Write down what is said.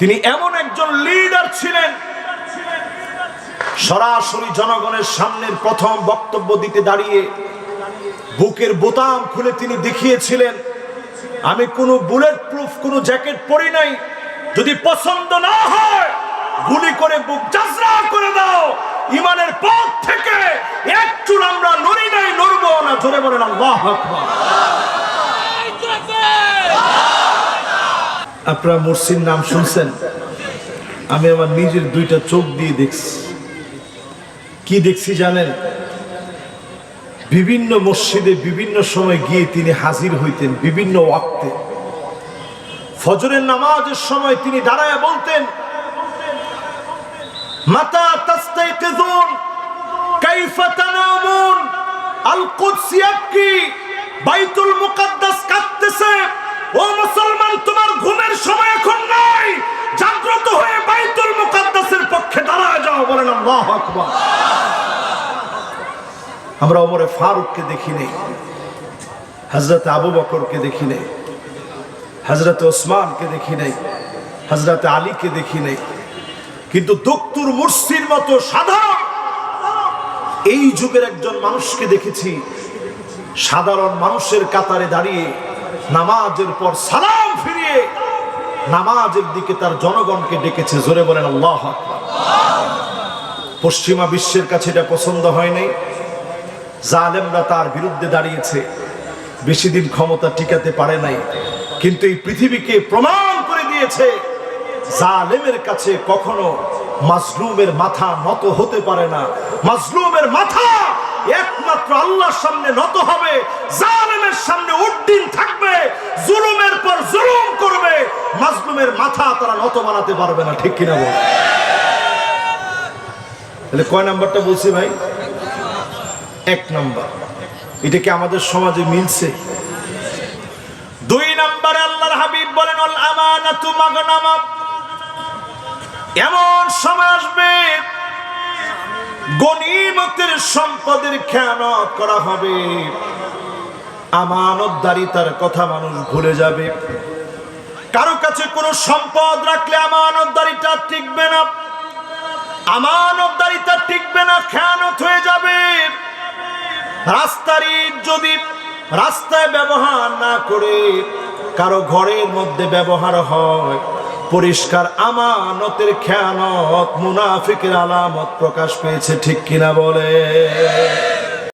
তিনি এমন একজন লিডার ছিলেন, সরাসরি জনগণের সামনের প্রথম বক্তব্য দিতে দাঁড়িয়ে বুকের বোতাম খুলে তিনি দেখিয়েছিলেন, আমি কোনো বুলেট প্রুফ কোনো জ্যাকেট পরি নাই, যদি পছন্দ না হয়, গুলি করে বুক যাত্রা করে দাও, ইমানের পথ থেকে এক চুল আমরা নড়ি নাই, নড়বো না, জোরে বলেন আল্লাহ আকবার। আপনারা মুর্শির নাম শুনছেন? আমি আমার নিজের দুইটা চোখ দিয়ে দেখছি। কি দেখছি জানেন? বিভিন্ন মসজিদে বিভিন্ন সময় গিয়ে তিনি হাজির হইতেন বিভিন্ন ওয়াক্তে। ফজরের নামাজের সময় তিনি দাঁড়ায় বলতেন, মাতা কাইফা তানামুন আল কুদস আমরা ওমরে ফারুককে দেখি নেই হজরত আবু বকরকে দেখি হজরত ওসমানকে দেখি হজরত আলীকে দেখি কিন্তু দক্তুর মুর্শির মতো সাধারণ এই যুগের একজন মানুষকে দেখেছি, সাধারণ মানুষের কাতারে দাঁড়িয়ে নামাজের পর সালাম ফিরিয়ে নামাজের দিকে তার জনগণকে ডেকেছে। জোরে বলেন আল্লাহ। পশ্চিমা বিশ্বের কাছে এটা পছন্দ হয় নাই। জালেমরা তার বিরুদ্ধে দাঁড়িয়েছে। বেশি দিন ক্ষমতা টিকাতে পারে নাই। কিন্তু এই পৃথিবীকে প্রমাণ করে দিয়েছে, জালেমের কাছে কখনো মাজলুমের মাথা নত হতে পারে না। মাজলুমের মাথা একমাত্র আল্লাহর সামনে নত হবে, জালেমের সামনে উড্ডিন থাকবে, জুলুমের পর জুলুম করবে। মাজলুমের মাথা তারা নত বানাতে পারবে না, ঠিক কিনা বল? তাহলে কয় নাম্বারটা বলছি ভাই? এক নাম্বার। এটা কি আমাদের সমাজে মিলছে? দুই নম্বরে আল্লাহর হাবিব বলেন আমানাতু এমন সময় আসবে গনিমতের সম্পদের খেয়ানত করা হবে। আমানতদারিতার কথা মানুষ ভুলে যাবে। কারও কাছে কোনো সম্পদ রাখলে আমানতদারিটা টিকবে না। আমানতদারিতা টিকবে না, খেয়ানত হয়ে যাবে। রাস্তার ইট যদি রাস্তায় ব্যবহার না করে, কারও ঘরের মধ্যে ব্যবহার হয়, পরিষ্কার আমানতের খেয়ানত মুনাফিকের আলামত প্রকাশ পেয়েছে, ঠিক কিনা বলে?